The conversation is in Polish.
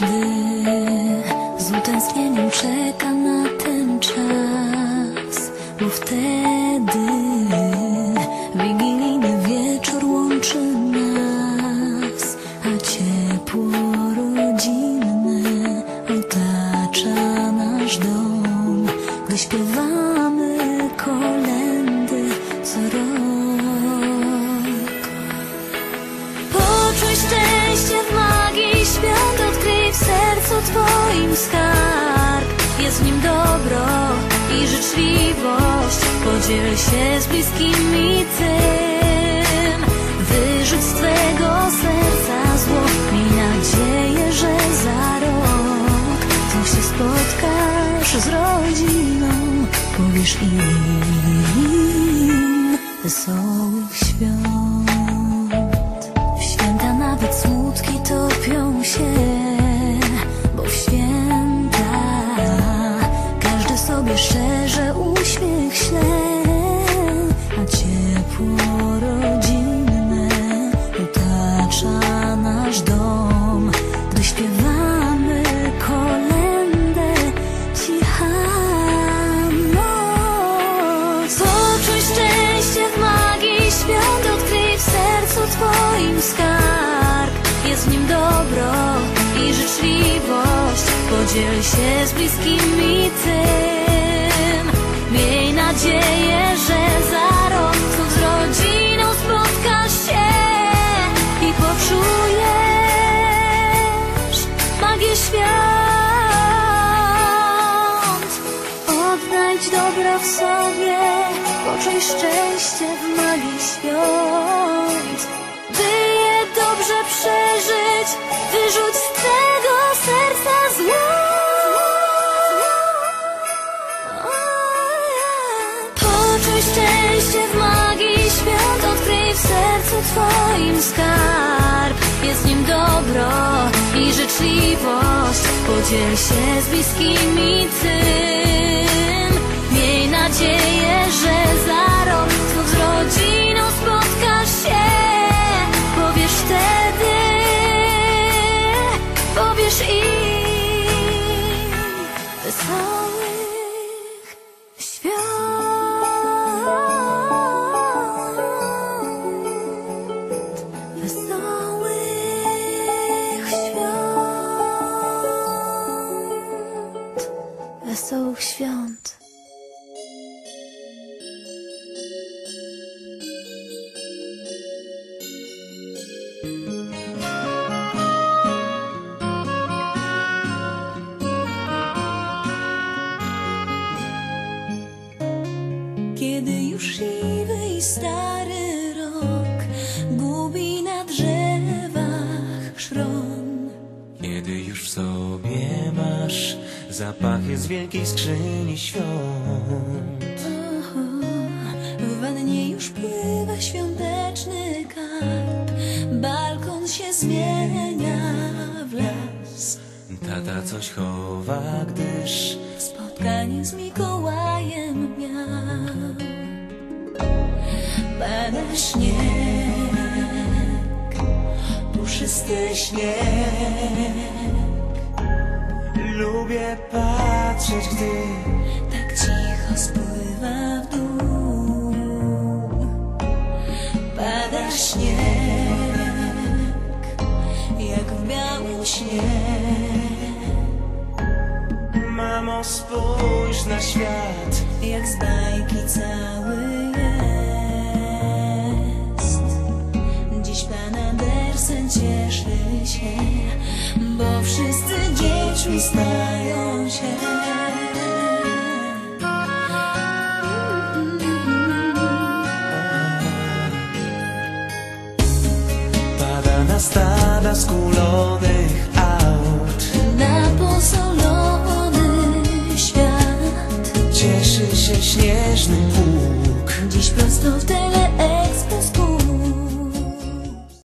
Każdy z utęsknieniem czeka na ten czas, bo wtedy wigilijny wieczór łączy nas, a ciepło rodzinne otacza nasz dom, gdy śpiewamy kolendy co rok. Sercu Twoim skarb. Jest w nim dobro i życzliwość, podziel się z bliskimi tym. Wyrzuć z Twego serca zło, miej nadzieję, że za rok znów się spotkasz z rodziną, powiesz im podziel się z bliskimi tym. Miej nadzieję, że za rok z rodziną spotkasz się i poczujesz magię świąt. Odnajdź dobro w sobie, poczuj szczęście w magii świąt. Szczęście w magii świąt, odkryj w sercu Twoim skarb. Jest nim dobro i życzliwość, podziel się z bliskimi tym. Miej nadzieję, że za Siwy i stary rok gubi na drzewach szron. Kiedy już w sobie masz zapachy z wielkiej skrzyni świąt. Oho, w wannie już pływa świąteczny karp. Balkon się zmienia w las. Tata coś chowa, gdyż Spotkanie z Mikołajem miał. Śnieg, puszysty śnieg. lubię patrzeć, gdy tak cicho spływa w dół. Pada śnieg, jak w białym śnie. mamo spójrz na świat. Jak z bo wszyscy dziećmi stają się. Pada na stada skulonych aut. Na posolony świat Cieszy się śnieżny